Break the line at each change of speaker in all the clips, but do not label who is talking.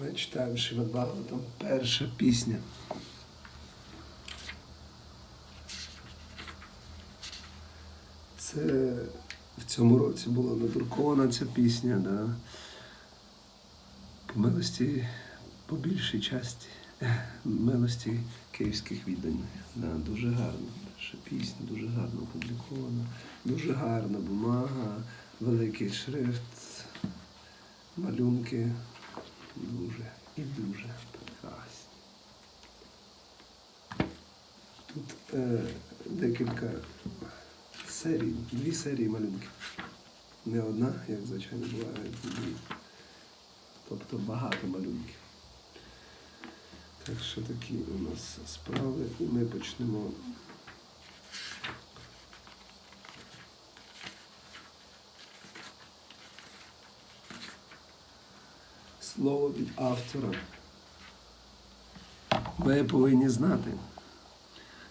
Ми читаємо Шримад Бхагаватам, перша пісня. Це в цьому році була надрукована ця пісня, да. по милості, по більшій часті, милості київських відданих. Да, дуже гарна перша пісня, дуже гарно опублікована, дуже гарна бумага, великий шрифт, малюнки. Дуже і дуже прекрасні. Тут е, декілька серій, дві серії малюнків. Не одна, як звичайно буває, дві. Тобто багато малюнків. Так що такі у нас справи, і ми почнемо. Слово від автора. Ми повинні знати,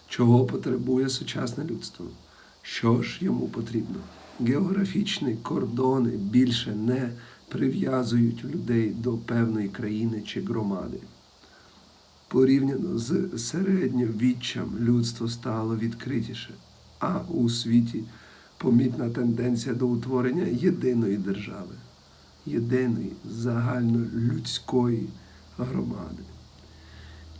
чого потребує сучасне людство, що ж йому потрібно. Географічні кордони більше не прив'язують людей до певної країни чи громади. Порівняно з середньовіччям людство стало відкритіше, а у світі помітна тенденція до утворення єдиної держави, єдиної загальнолюдської громади.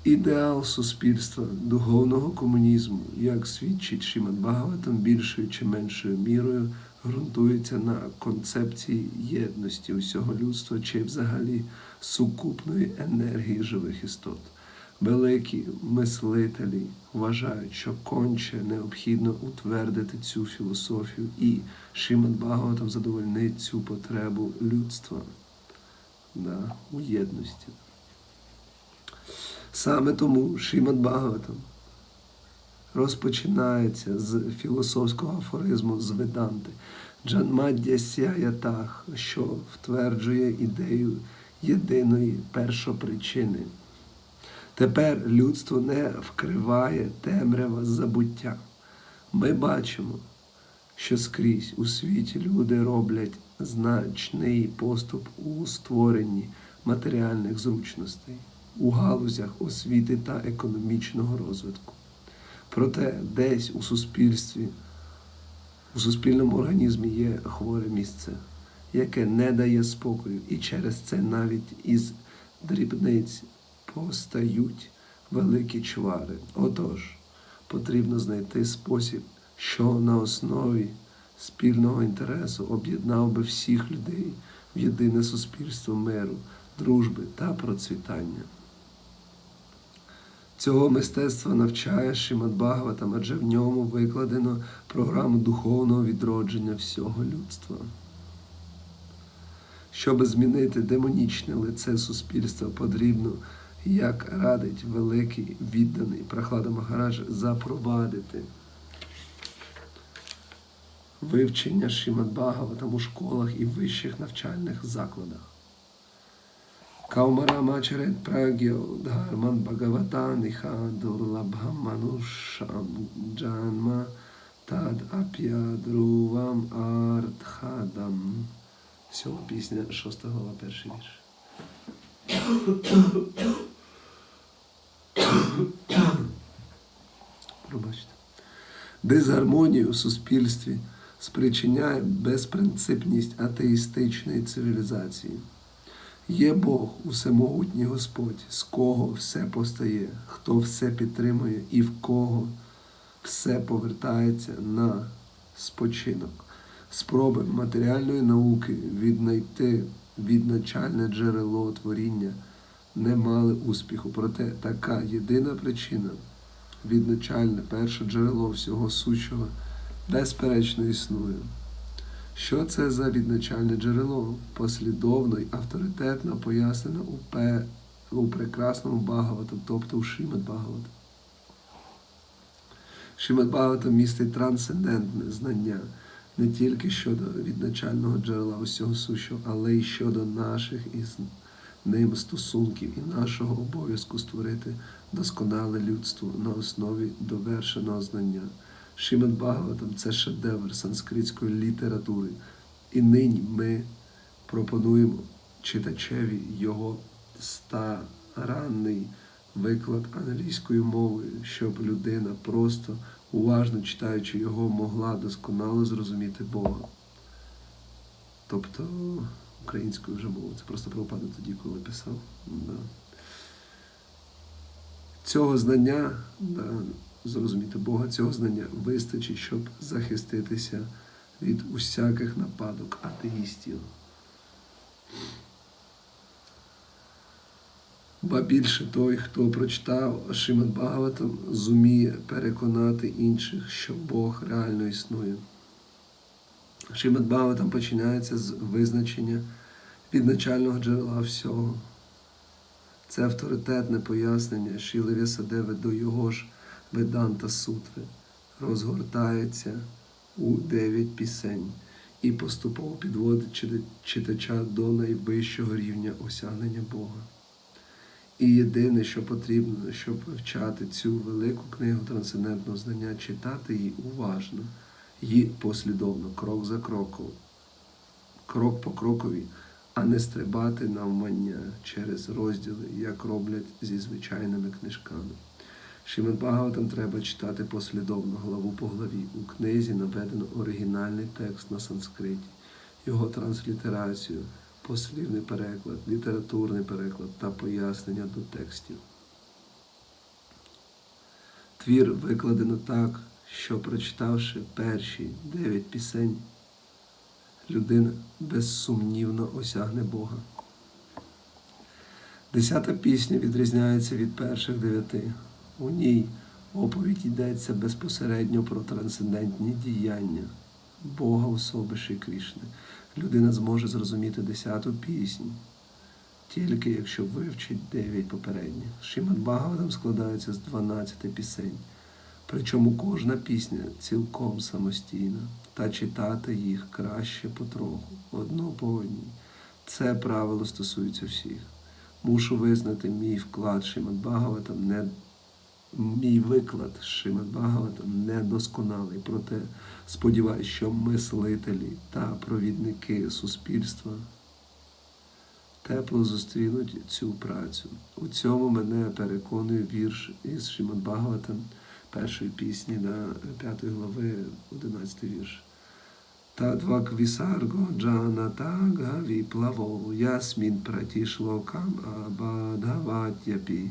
Ідеал суспільства духовного комунізму, як свідчить Шімад Багаватам, більшою чи меншою мірою ґрунтується на концепції єдності усього людства чи взагалі сукупної енергії живих істот. Великі мислителі вважають, що конче необхідно утвердити цю філософію, і Шимат Бхагаватам задовольнить цю потребу людства да, у єдності. Саме тому Шимат Бхагаватам розпочинається з філософського афоризму з Веданти Джанмаддясяятах, що втверджує ідею єдиної першопричини. Тепер людство не вкриває темрява забуття. Ми бачимо, що скрізь у світі люди роблять значний поступ у створенні матеріальних зручностей, у галузях освіти та економічного розвитку. Проте десь у суспільстві, у суспільному організмі є хворе місце, яке не дає спокою, і через це навіть із дрібниць постають великі чвари. Отож, потрібно знайти спосіб, що на основі спільного інтересу об'єднав би всіх людей в єдине суспільство миру, дружби та процвітання. Цього мистецтва навчає Шимат Бхагаватам, адже в ньому викладено програму духовного відродження всього людства. Щоб змінити демонічне лице суспільства, потрібно, як радить великий відданий Прохлада Махарадж, запровадити вивчення Шимат Бхагаватам у школах і вищих навчальних закладах. Pragyo dharman bhagavata niha durlabham manusham janma tad apyadruvam артхадам. Сьома пісня, шоста глава, перший вірш. Пробачте. У суспільстві спричиняє безпринципність атеїстичної цивілізації. Є Бог, усемогутній Господь, з кого все постає, хто все підтримує і в кого все повертається на спочинок. Спроби матеріальної науки віднайти відначальне джерело творіння не мали успіху. Проте така єдина причина, відначальне перше джерело всього сущого, безперечно існує. Що це за відначальне джерело? Послідовно й авторитетно пояснено у, пе, у прекрасному Багавату, тобто у Шимат Багавату. Шимат Багавата містить трансцендентне знання не тільки щодо відначального джерела усього сущого, але й щодо наших із ним стосунків і нашого обов'язку створити досконале людство на основі довершеного знання. Шимат Бхагаватам це шедевр санскритської літератури. І нині ми пропонуємо читачеві його старанний виклад англійською мовою, щоб людина просто уважно читаючи його, могла досконало зрозуміти Бога. Тобто українською вже мовою. Це просто Прабхупада тоді, коли писав. Да. Цього знання, да, зрозуміти Бога, цього знання вистачить, щоб захиститися від усяких нападок атеїстів. Ба більше той, хто прочитав Шимат Бхагаватам, зуміє переконати інших, що Бог реально існує. Шимат Бхагаватам починається з визначення відначального джерела всього. Це авторитетне пояснення Шіли Вясадеви до його ж Веданта Сутри розгортається у дев'ять пісень і поступово підводить читача до найвищого рівня осягнення Бога. І єдине, що потрібно, щоб вивчати цю велику книгу трансцендентного знання, читати її уважно і послідовно, крок за кроком, крок по крокові, а не стрибати навмання через розділи, як роблять зі звичайними книжками. Шимат Бхагаватам треба читати послідовно, главу по главі. У книзі наведено оригінальний текст на санскриті, його транслітерацію, послівний переклад, літературний переклад та пояснення до текстів. Твір викладено так, що прочитавши перші дев'ять пісень, людина безсумнівно осягне Бога. Десята пісня відрізняється від перших дев'яти. У ній оповідь йдеться безпосередньо про трансцендентні діяння Бога особи Шри Крішни. Людина зможе зрозуміти десяту пісню, тільки якщо вивчить дев'ять попередніх. Шимат Бхагаватам складається з 12 пісень, причому кожна пісня цілком самостійна, та читати їх краще потроху, одну по одній. Це правило стосується всіх. Мушу визнати мій вклад Шимат Бхагаватам не мій виклад Шимат Бхагаватам недосконалий, проте сподіваюся, що мислителі та провідники суспільства тепло зустрінуть цю працю. У цьому мене переконує вірш із Шимат Бхагаватам першої пісні на п'ятої глави, 11 вірш. Тадвак вісарго джана тага віплаво ясмін пратішлокам абадаватяпі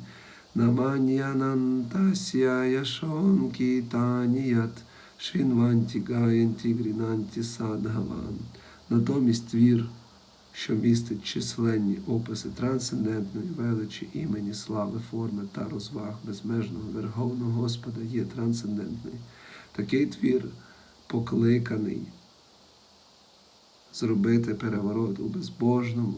наманянантасya яшонки таніят шинванті гаянті грінанті садгаван. Натомість твір, що містить численні описи трансцендентної величі імені, слави, форми та розваг безмежного Верховного Господа є трансцендентний. Такий твір покликаний зробити переворот у безбожному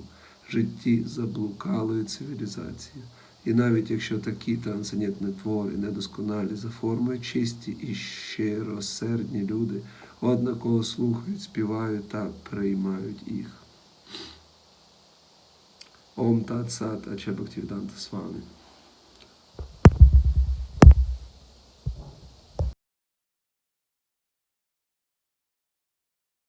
житті заблукалої цивілізації. І навіть якщо такі трансцендентні твори недосконалі за формою, чисті і щиросердні люди однаково слухають, співають та приймають їх. Om Tat Sat Achabhaktivedanta Swami.